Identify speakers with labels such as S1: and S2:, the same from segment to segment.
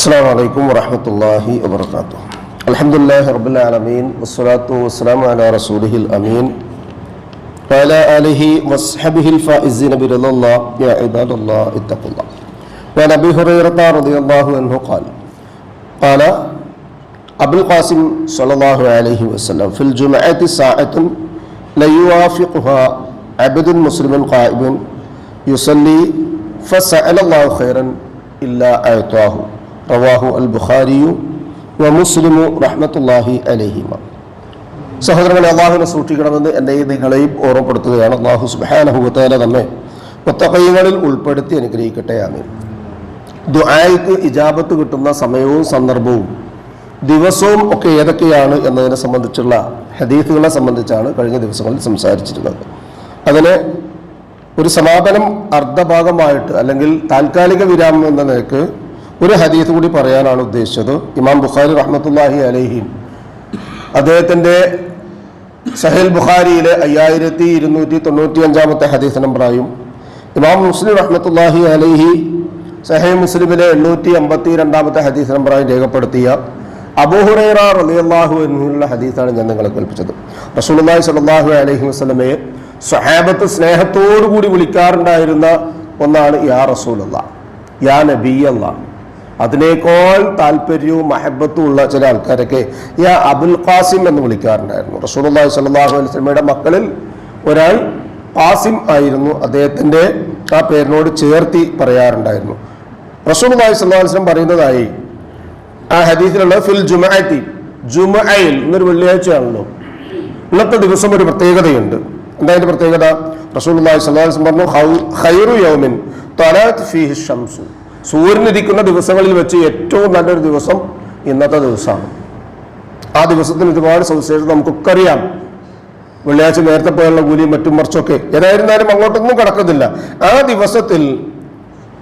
S1: السلام عليكم ورحمة الله وبركاته. الحمد لله رب العالمين والصلاة والسلام على رسوله الأمين وعلى آله وصحبه الفائزين برضا الله يا عباد الله اتقوا الله. وعن أبي هريرة رضي الله عنه قال قال أبو القاسم صلى الله عليه وسلم في الجمعة ساعة ليوافقها عبد مسلم قائم يصلي فسأل الله خيرا إلا أعطاه. റവാഹു അൽ ബുഖാരിയു വ മുസ്ലിമു റഹ്മത്തുല്ലാഹി അലഹിമ. സഹോദരങ്ങളെ അള്ളാഹുവിനെ സൂക്ഷിക്കണമെന്ന് എന്നെയും നിങ്ങളെയും ഓർമ്മപ്പെടുത്തുകയാണ്. അള്ളാഹു സുബാനഹുത്താല നമ്മെ പുത്തകൈകളിൽ ഉൾപ്പെടുത്തി അനുഗ്രഹിക്കട്ടെ. ആമീൻ. ദുആയ്ക്ക് ഇജാബത്ത് കിട്ടുന്ന സമയവും സന്ദർഭവും ദിവസവും ഒക്കെ ഏതൊക്കെയാണ് എന്നതിനെ സംബന്ധിച്ചുള്ള ഹദീഫുകളെ സംബന്ധിച്ചാണ് കഴിഞ്ഞ ദിവസങ്ങളിൽ സംസാരിച്ചിരുന്നത്. അതിന് ഒരു സമാപനം അർദ്ധഭാഗമായിട്ട് അല്ലെങ്കിൽ താൽക്കാലിക വിരാമം എന്ന നിലയ്ക്ക് ഒരു ഹദീസ് കൂടി പറയാനാണ് ഉദ്ദേശിച്ചത്. ഇമാം ബുഖാരി റഹ്മത്തുല്ലാഹി അലൈഹി അദ്ദേഹത്തിന്റെ സഹേൽ ബുഖാരിയിലെ അയ്യായിരത്തി ഇരുന്നൂറ്റി തൊണ്ണൂറ്റി അഞ്ചാമത്തെ ഹദീസ് നമ്പറായും ഇമാം മുസ്ലിം റഹ്മത്തുല്ലാഹി അലൈഹി സഹേ മുസ്ലിമിലെ എണ്ണൂറ്റി അമ്പത്തി രണ്ടാമത്തെ ഹദീസ് നമ്പറായും രേഖപ്പെടുത്തിയ അബൂഹുറൈറ എന്നുള്ള ഹദീസാണ് ഞാൻ നിങ്ങളെ കേൾപ്പിച്ചത്. റസൂലുള്ളാഹി സ്വല്ലല്ലാഹു അലൈഹി വസല്ലമയെ സ്വഹാബത്ത് സ്നേഹത്തോടു കൂടി വിളിക്കാറുണ്ടായിരുന്ന ഒന്നാണ് യാ റസൂലുള്ള യാ നബിയല്ല. അതിനേക്കാൾ താല്പര്യവും മഹബത്തും ഉള്ള ചില ആൾക്കാരൊക്കെ ഈ അബുൽ ഖാസിം എന്ന് വിളിക്കാറുണ്ടായിരുന്നു. റസൂലുള്ളാഹി സ്വല്ലല്ലാഹു അലൈഹി സ്വലമയുടെ മക്കളിൽ ഒരാൾ ഖാസിം ആയിരുന്നു. അദ്ദേഹത്തിന്റെ ആ പേരിനോട് ചേർത്തി പറയാറുണ്ടായിരുന്നു. സ്വല്ലല്ലാഹു അലൈഹി വസല്ലം പറയുന്നതായി ആ ഹദീസിലുള്ള ഫിൽ ജുമഅത്തി ജുമയിൽ ഇന്നൊരു വെള്ളിയാഴ്ചയാണല്ലോ. ഇന്നത്തെ ദിവസം ഒരു പ്രത്യേകതയുണ്ട്. എന്താ അതിന്റെ പ്രത്യേകത? റസൂലുള്ളാഹി സ്വല്ലല്ലാഹു അലൈഹി വസല്ലം പറഞ്ഞു ഹൗ ഖൈറു യൗമിൻ തലഅത് ഫീഹി ഷംസു സൂര്യനിരിക്കുന്ന ദിവസങ്ങളിൽ വെച്ച് ഏറ്റവും നല്ലൊരു ദിവസം ഇന്നത്തെ ദിവസമാണ്. ആ ദിവസത്തിന് ഒരുപാട് സവിശേഷത നമുക്കൊക്കെ അറിയാം വെള്ളിയാഴ്ച നേരത്തെ പോയുള്ള കൂലിയും മറ്റും മറിച്ചൊക്കെ. ഏതായിരുന്നാലും അങ്ങോട്ടൊന്നും കടക്കുന്നില്ല ആ ദിവസത്തിൽ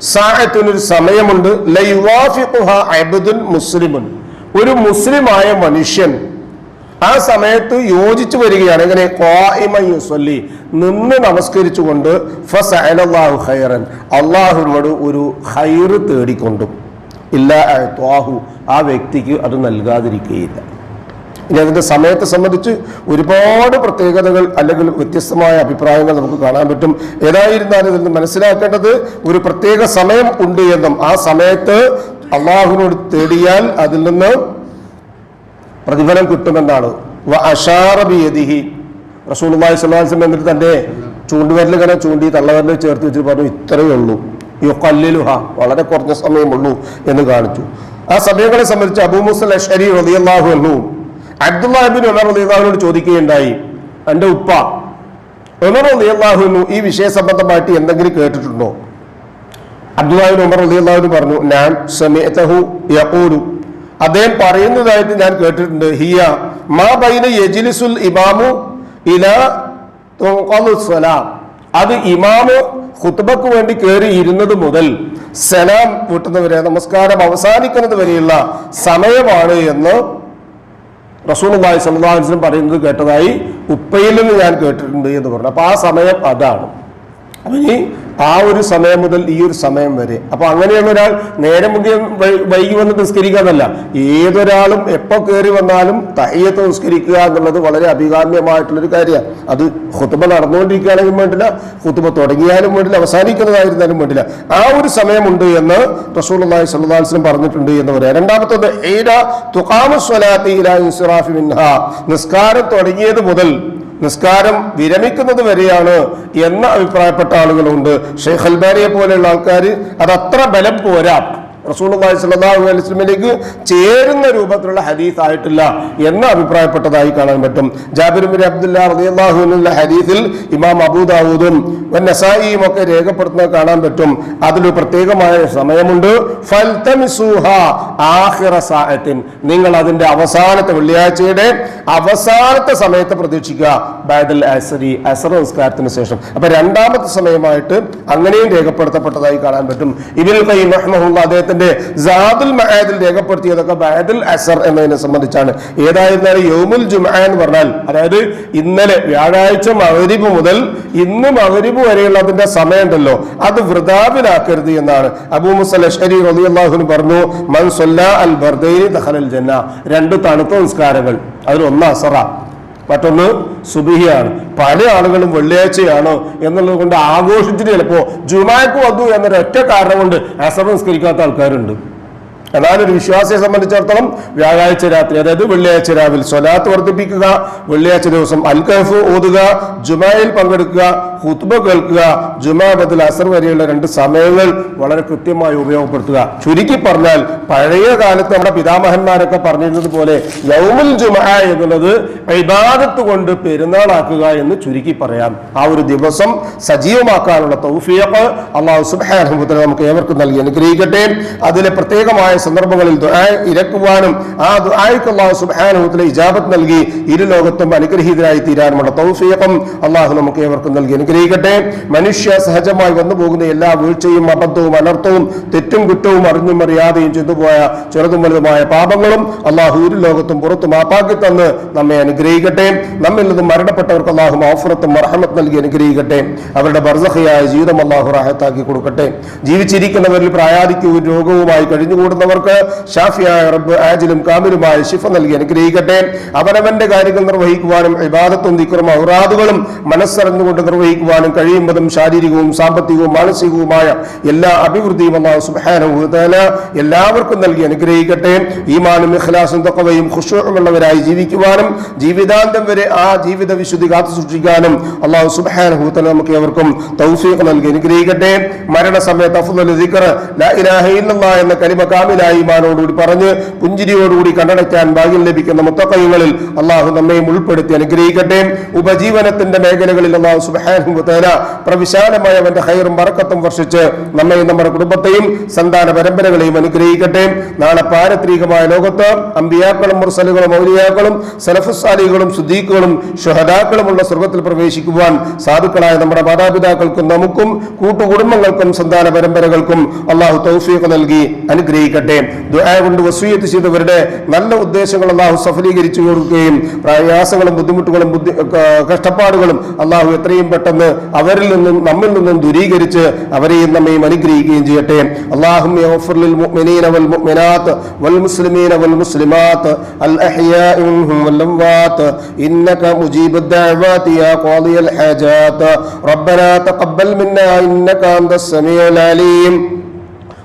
S1: സാഹത്തിനൊരു സമയമുണ്ട്. ലൈവാഫിഖുഹ അബ്ദുൻ മുസ്ലിമുൻ. ഒരു മുസ്ലിമായ മനുഷ്യൻ ആ സമയത്ത് യോജിച്ചു വരികയാണ്. ഇങ്ങനെ ഖായിമൻ യുസല്ലി നിന്ന് നമസ്കരിച്ചുകൊണ്ട് ഫസഅലല്ലാഹു ഖൈറൻ അള്ളാഹുവിനോട് ഒരു ഹൈറ് തേടിക്കൊണ്ടും ഇല്ല ത്വാഹു ആ വ്യക്തിക്ക് അത് നൽകാതിരിക്കുകയില്ല. ഇനി അതിന്റെ സമയത്തെ സംബന്ധിച്ച് ഒരുപാട് പ്രത്യേകതകൾ അല്ലെങ്കിൽ വ്യത്യസ്തമായ അഭിപ്രായങ്ങൾ നമുക്ക് കാണാൻ പറ്റും. ഏതായിരുന്നാലും ഇതിൽ നിന്ന് മനസ്സിലാക്കേണ്ടത് ഒരു പ്രത്യേക സമയം ഉണ്ട് എന്നും. ആ സമയത്ത് അള്ളാഹുവിനോട് തേടിയാൽ അതിൽ നിന്ന് പ്രതിഫലം കിട്ടുമെന്നാണ്. വ അഷാറ ബിയദിഹി. റസൂലുള്ളാഹി സ്വല്ലല്ലാഹു അലൈഹി വസല്ലം എന്നിട്ട് തന്റെ ചൂണ്ടുവരൽ ഇങ്ങനെ ചൂണ്ടി തള്ളവരൽ ചേർത്ത് വെച്ച് പറഞ്ഞു ഇത്രയേ ഉള്ളൂ. യുഖല്ലിലുഹ. വളരെ കുറഞ്ഞ സമയമുള്ളൂ എന്ന് കാണിച്ചു. ആ സമയങ്ങളെ സംബന്ധിച്ച് അബൂ മുസൽ അഷ്അരി റളിയല്ലാഹു അൻഹു അബ്ദുല്ലാഹിബിൻ ഉമർ റളിയല്ലാഹുവിനോട് ചോദിക്കുകയുണ്ടായി. എന്റെ ഉപ്പ ഉമർ റളിയല്ലാഹു എന്നു ഈ വിഷയ സംബന്ധമായിട്ട് എന്തെങ്കിലും കേട്ടിട്ടുണ്ടോ? അബ്ദുല്ലാഹിബിൻ ഉമർ റളിയല്ലാഹു പറഞ്ഞു ഞാൻ സമയത്തഹു യഖൂലു. അദ്ദേഹം പറയുന്നതായിട്ട് ഞാൻ കേട്ടിട്ടുണ്ട്. ഹിയ മാ ബൈന യജിലിസുൽ ഇമാമു ഇല സലാം അത് ഇമാമു ഖുത്ബക്ക് വേണ്ടി കയറി ഇരുന്നത് മുതൽ സലാം കൂട്ടുന്നവരെ നമസ്കാരം അവസാനിക്കുന്നത് വരെയുള്ള സമയമാണ് എന്ന് സ്വല്ലല്ലാഹു അലൈഹി വസല്ലം പറയുന്നത് കേട്ടതായി ഉപ്പയിൽ നിന്ന് ഞാൻ കേട്ടിട്ടുണ്ട് എന്ന് പറഞ്ഞു. അപ്പൊ ആ സമയം അതാണ്. അപ്പൊ ഇനി ആ ഒരു സമയം മുതൽ ഈ ഒരു സമയം വരെ. അപ്പൊ അങ്ങനെയുള്ള ഒരാൾ നേരെ മുഖ്യ വൈകി വന്ന് നിസ്കരിക്കാന്നല്ല ഏതൊരാളും എപ്പോ കയറി വന്നാലും തയ്യത്ത് നിസ്കരിക്കുക എന്നുള്ളത് വളരെ അഭികാമ്യമായിട്ടുള്ളൊരു കാര്യമാണ് അത് ഹുത്തുബ നടന്നുകൊണ്ടിരിക്കുകയാണെങ്കിലും വേണ്ടില്ല ഹുത്തുബ തുടങ്ങിയാലും വേണ്ടില്ല അവസാനിക്കുന്നതായിരുന്നാലും വേണ്ടില്ല. ആ ഒരു സമയമുണ്ട് എന്ന് റസൂൽ അള്ളാഹി വസല്ലം പറഞ്ഞിട്ടുണ്ട് എന്ന് പറയാം. രണ്ടാമത്തത് നിസ്കാരം തുടങ്ങിയത് മുതൽ നിസ്കാരം വിരമിക്കുന്നത് വരെയാണ് എന്ന് അഭിപ്രായപ്പെട്ട ആളുകളുണ്ട്. ഷെയ്ഖ് അൽബാനിയെ പോലെയുള്ള ആൾക്കാർ അത് അത്ര ബലം പോരാ. റസൂലുള്ളാഹി സ്വല്ലല്ലാഹു അലൈഹി വസല്ലമയിലേക്ക് ചേരുന്ന രൂപത്തിലുള്ള ഹദീസ് ആയിട്ടില്ല എന്ന് അഭിപ്രായപ്പെട്ടതായി കാണാൻ പറ്റും. ജാബിർ ബിൻ അബ്ദുല്ലാ റളിയല്ലാഹു അൻഹുവിന്റെ ഹദീസിൽ ഇമാം അബൂദാവൂദും നസായിയും ഒക്കെ രേഖപ്പെടുത്തുന്നത് കാണാൻ പറ്റും. അതിൽ പ്രത്യേകമായ സമയമുണ്ട്. നിങ്ങൾ അതിന്റെ അവസാനത്തെ വെള്ളിയാഴ്ചയുടെ അവസാനത്തെ സമയത്ത് പ്രതീക്ഷിക്കുക. ബാദൽ അസരി അസർ നിസ്കാരത്തിന് ശേഷം. അപ്പൊ രണ്ടാമത്തെ സമയമായിട്ട് അങ്ങനെയും രേഖപ്പെടുത്തപ്പെട്ടതായി കാണാൻ പറ്റും. ഇബിൽ കൈ അദ്ദേഹത്തിന്റെ അദ്ദേഹത്തിന്റെ ജാദുൽ മഹാദിൽ രേഖപ്പെടുത്തിയതൊക്കെ ബഹദുൽ അസർ എന്നതിനെ സംബന്ധിച്ചാണ്. ഏതായിരുന്നാലും യോമുൽ ജുമ എന്ന് പറഞ്ഞാൽ അതായത് ഇന്നലെ വ്യാഴാഴ്ച മകരിബ് മുതൽ ഇന്ന് മകരിബ് വരെയുള്ള അതിന്റെ സമയമുണ്ടല്ലോ അത് വൃതാപിലാക്കരുത് എന്നാണ്. അബൂ മുസൽ അൻഹു പറഞ്ഞു മൻ സല്ല അൽ ബർദൈനി ദഖലൽ ജന്ന. രണ്ട് തണുത്ത സംസ്കാരങ്ങൾ അതിൽ ഒന്ന് അസറ. മറ്റൊന്ന് സുബിഹിയാണ്. പല ആളുകളും വെള്ളിയാഴ്ചയാണ് എന്നുള്ളത് കൊണ്ട് ആഘോഷിച്ചിട്ട് ചിലപ്പോ ജുമാക്ക് വന്നു എന്നൊരു ഒറ്റ കാരണം കൊണ്ട് അസർ നിസ്കരിക്കാത്ത ആൾക്കാരുണ്ട്. എന്നാൽ ഒരു വിശ്വാസിയെ സംബന്ധിച്ചിടത്തോളം വ്യാഴാഴ്ച രാത്രി അതായത് വെള്ളിയാഴ്ച രാവിലെ സ്വലാത്ത് വർദ്ധിപ്പിക്കുക വെള്ളിയാഴ്ച ദിവസം അൽ കഹഫ് ഓതുക ജുമായിൽ പങ്കെടുക്കുക ഹുത്ബ കേൾക്കുക ജുമാ ബദൽ അസർ വരെയുള്ള രണ്ട് സമയങ്ങൾ വളരെ കൃത്യമായി ഉപയോഗപ്പെടുത്തുക. ചുരുക്കി പറഞ്ഞാൽ പഴയ കാലത്ത് നമ്മുടെ പിതാമഹന്മാരൊക്കെ പറഞ്ഞിരുന്നത് പോലെ യൗമുൽ ജുമ എന്നുള്ളത് ഇബാദത്ത് കൊണ്ട് പെരുന്നാളാക്കുക എന്ന് ചുരുക്കി പറയാം. ആ ഒരു ദിവസം സജീവമാക്കാനുള്ള തൗഫിയപ്പ് അള്ളാഹു തആല നമുക്ക് ഏവർക്കും നൽകി അനുഗ്രഹിക്കട്ടെ. അതിലെ പ്രത്യേകമായ സന്ദർഭങ്ങളിൽ ഇരക്കുവാനും ആ ദുആയ്ക്ക് അള്ളാഹു തആല ഇജാബത്ത് നൽകി ഇരു ലോകത്തും അനുഗ്രഹീതരായി തീരാനുമുള്ള തൗഫീഖം അള്ളാഹു നമുക്ക് ഏവർക്കും നൽകി അനുഗ്രഹിക്കട്ടെ. മനുഷ്യ സഹജമായി വന്നു പോകുന്ന എല്ലാ വീഴ്ചയും അബദ്ധവും അനർത്ഥവും തെറ്റും കുറ്റവും അറിഞ്ഞും അറിയാതെയും ചെയ്തുപോയ ചെറുതും വലുതുമായ പാപങ്ങളും അള്ളാഹു ഇരു ലോകത്തും പുറത്തു മാപ്പാക്കി തന്ന് നമ്മെ അനുഗ്രഹിക്കട്ടെ. നമ്മിൽ നിന്നും മരണപ്പെട്ടവർക്ക് അള്ളാഹു മൗഫറത്തും മർഹമത്ത് നൽകി അനുഗ്രഹിക്കട്ടെ. അവരുടെ ബർസഹയായ ജീവിതം അള്ളാഹു റാഹത്താക്കി കൊടുക്കട്ടെ. ജീവിച്ചിരിക്കുന്നവരിൽ പ്രായാധിക്യവും രോഗവുമായി കഴിഞ്ഞുകൂടുന്നവർക്ക് ഷാഫിയായ റബ്ബ് ആജിലും കാമിലുമായ ശിഫ നൽകി അനുഗ്രഹിക്കട്ടെ. അവനവന്റെ കാര്യങ്ങൾ നിർവഹിക്കുവാനും വിവാദത്തും ദിക്കറും ഔറാദുകളും മനസ്സറിഞ്ഞുകൊണ്ട് നിർവഹിക്കുവാനും കഴിയുന്നതും ശാരീരികവും സാമ്പത്തികവും മാനസികവുമായ എല്ലാ അഭിവൃദ്ധിയും വ തആല എല്ലാവർക്കും നൽകി അനുഗ്രഹിക്കട്ടെ. ഈമാനും ഇഖ്ലാസും തഖവയും ഖുഷുമുള്ളവരായി ജീവിക്കുവാനും ജീവിതാന്തം വരെ ആ ജീവിത വിശുദ്ധി കാത്തു സൂക്ഷിക്കാനും അള്ളാഹു തആല നമുക്ക് ഏവർക്കും തൗഫീഖ് നൽകി അനുഗ്രഹിക്കട്ടെ. മരണസമയത്ത് അഫുദൽ ദിക്ർ ലാ ഇലാഹ ഇല്ലല്ലാഹ് എന്ന കലിമ കാമിലായ ഈമാനോടുകൂടി പറഞ്ഞ് പുഞ്ചിരിയോടുകൂടി കണ്ടടയ്ക്കാൻ ഭാഗ്യം ലഭിക്കുന്ന മുത്തക്കൈകളിൽ അള്ളാഹു നമ്മയും ഉൾപ്പെടുത്തി അനുഗ്രഹിക്കട്ടെ. ഉപജീവനത്തിന്റെ മേഖലകളിൽ അള്ളാഹു സുബ്ഹാനഹു തആല പ്രവിശാലമായ അവന്റെ ഹൈറും വറക്കത്തും വർഷിച്ച് നമ്മയും നമ്മുടെ കുടുംബത്തെയും സന്താന പരമ്പരകളെയും അനുഗ്രഹിക്കട്ടെ. നാളെ പാരത്രികമായ ലോകത്ത് അമ്പിയാക്കളും മുർസലുകളും ഔലിയാക്കളും സലഫുസാലികളും സുദ്ദീഖുകളും ഷുഹദാക്കളുമുള്ള സ്വർഗത്തിൽ പ്രവേശിക്കുവാൻ സാധുക്കളായ നമ്മുടെ മാതാപിതാക്കൾക്കും നമുക്കും കൂട്ടുകുടുംബങ്ങൾക്കും സന്താന പരമ്പരകൾക്കും അള്ളാഹു തൗഫീഖ് നൽകി അനുഗ്രഹിക്കട്ടെ. ദുആ കൊണ്ട് വസൂയത്ത് ചെയ്തവരുടെ നല്ല ഉദ്ദേശങ്ങൾ അള്ളാഹു സഫലീകരിച്ചു കൊടുക്കുകയും പ്രയാസങ്ങളും ബുദ്ധിമുട്ടുകളും ബുദ്ധി ക- കഷ്ടപ്പാടുകളും അള്ളാഹു എത്രയും പെട്ടെന്ന് അവരിൽ നിന്നും നമ്മിൽ നിന്നും ദൂരീകരിച്ച് അവരെയും നമ്മയും അനുഗ്രഹിക്കുകയും ചെയ്യട്ടെ അള്ളാഹും للمؤمنين والمؤمنات والمسلمين والمسلمات الأحياء منهم والأموات إنك مجيب الدعوات يا قاضي الحاجات ربنا تقبل منا إنك أنت السميع العليم